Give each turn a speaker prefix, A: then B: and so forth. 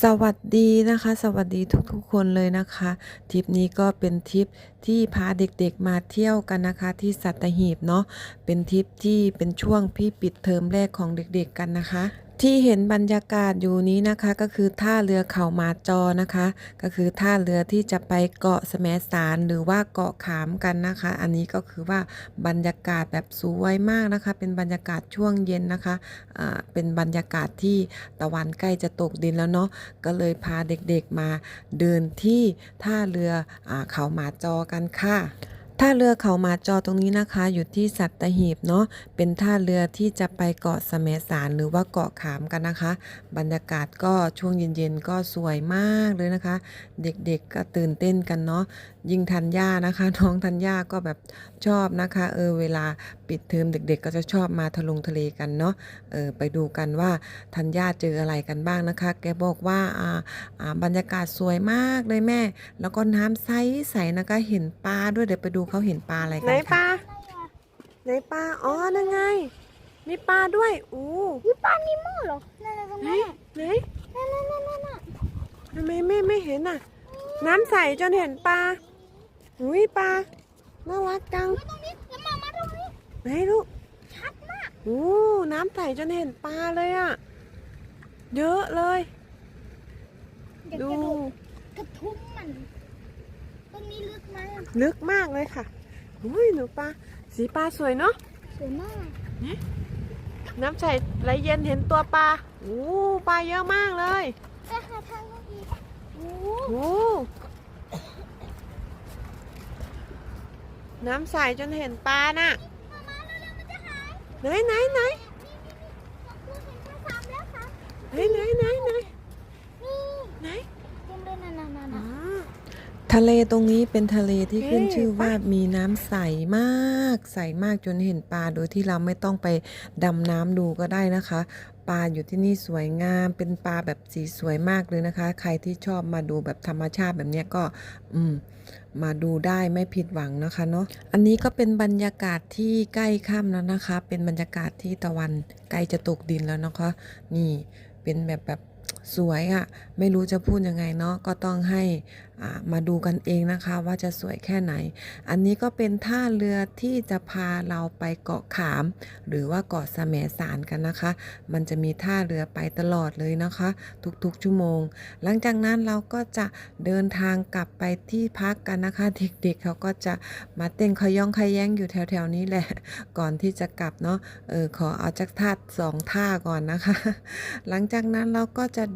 A: สวัสดีนะคะ สวัสดีทุกๆคนเลยนะคะทริปนี้ก็เป็นทริปที่พาเด็กๆมาเที่ยวกันนะคะ ที่สัตหีบเนาะเป็นทริปที่เป็นช่วงพี่ปิดเทอมแรกของเด็กๆกันนะคะ ที่เห็นบรรยากาศอยู่นี้นะคะก็คือท่าเรือเขามาจอนะคะ ก็คือท่าเรือที่จะไปเกาะแสมสารหรือว่าเกาะขามกันนะคะ อันนี้ก็คือว่าบรรยากาศแบบสวยมากนะคะ เป็นบรรยากาศช่วงเย็นนะคะเป็นบรรยากาศที่ตะวันใกล้จะตกดินแล้วเนาะก็เลยพาเด็กๆมาเดินที่ท่าเรืออเขาหมาจอกันค่ะ ท่าเรือเขามาจอตรงนี้นะคะ อยู่ที่สัตหีบเนาะเป็นท่าเรือที่จะไปเกาะสมสารหรือว่าเกาะขามกันนะคะ บรรยากาศก็ช่วงเย็นๆก็สวยมากเลยนะคะ เด็กๆก็ตื่นเต้นกันเนาะยิ่งทันย่านะคะ น้องทันย่าก็แบบชอบนะคะ เออเวลาปิดเทอมเด็ก ๆ ก็จะชอบมาทะลงทะเลกันเนาะเออไปดูกันว่าทันย่าเจออะไรกันบ้างนะคะ แกบอกว่าอ่าอ่าบรรยากาศสวยมากเลยแม่ แล้วก็น้ำใสใสนะคะเห็นปลาด้วยเดี๋ยวไปดูเขาเห็นปลาอะไรกัน
B: ไหนป
A: ค่ะ
B: ลาไหนปลาอ๋อนั่นไง มีปลาด้วยอู้
C: นี่ปลานิโม่เหรอนั่นน่ะตรง
B: ไหน
C: นั้นน่ะ
B: ไหน
C: นั่นนั่นนั่นนั่นน่ะ
B: ทำไมแม่ไม่เห็นอะ น้ำใสจนเห็นปลา อุ้ยปลา น่ารักจัง
C: ตรงนี้แล้วมามาตรงนี้
B: ไหนลูก
C: ชัดมาก
B: อู้น้ำใสจนเห็นปลาเลยอะ เยอะเลย
C: เด็ก
B: ดู
C: กระดูกกระทุ้มมัน ตรงนี้ลึกมาก
B: ลึกมากเลยค่ะอุ้ยหนูปลา สีปลาสวยเนาะ
C: สวยมาก
B: น้ำใสไหลเย็นเห็นตัวปลาอู้ปลาเยอะมากเลย
C: แต่หาทางก็อีกโอ้
B: โอ้ น้ำใสจนเห็นปลาน่ะ
C: มามาเร็วๆมันจะหาย
B: ไหนไหนไหน
C: นี่นี่นี่เราเห็นแค่สามแล้วสาม
B: ไหนไหนไหนไหน
C: นี่
B: ไหน
C: เต็มเลยนั่นนั่นนั่น
B: อ๋อ
A: ทะเลตรงนี้เป็นทะเลที่ขึ้น
B: เอ๊ะ
A: ชื่อว่ามีน้ำใสมากใสมากจนเห็นปลาโดยที่เราไม่ต้องไปดำน้ำดูก็ได้นะคะ ปลาอยู่ที่นี่สวยงาม เป็นปลาแบบสีสวยมากเลยนะคะ ใครที่ชอบมาดูแบบธรรมชาติแบบเนี้ยก็อืมมาดูได้ไม่ผิดหวังนะคะเนาะอันนี้ก็เป็นบรรยากาศที่ใกล้ค่ำแล้วนะคะ เป็นบรรยากาศที่ตะวันใกล้จะตกดินแล้วนะคะ นี่เป็นแบบแบบสวยอะ่ะ ไม่รู้จะพูดยังไงเนาะก็ต้องให้อ่ามาดูกันเองนะคะว่าจะสวยแค่ไหน อันนี้ก็เป็นท่าเรือที่จะพาเราไปเกาะขาม หรือว่าเกาะแสมสารกันนะคะ มันจะมีท่าเรือไปตลอดเลยนะคะ ทุกๆชั่วโมง หลังจากนั้นเราก็จะเดินทางกลับไปที่พักกันนะคะ เด็กๆเขาก็จะมาเต้นขย่องขย้งอยู่แถวๆนี้แหละ ก่อนที่จะกลับเนาะเออขอเอาจักท่าสองท่าก่อนนะคะ หลังจากนั้นเราก็จะเดิน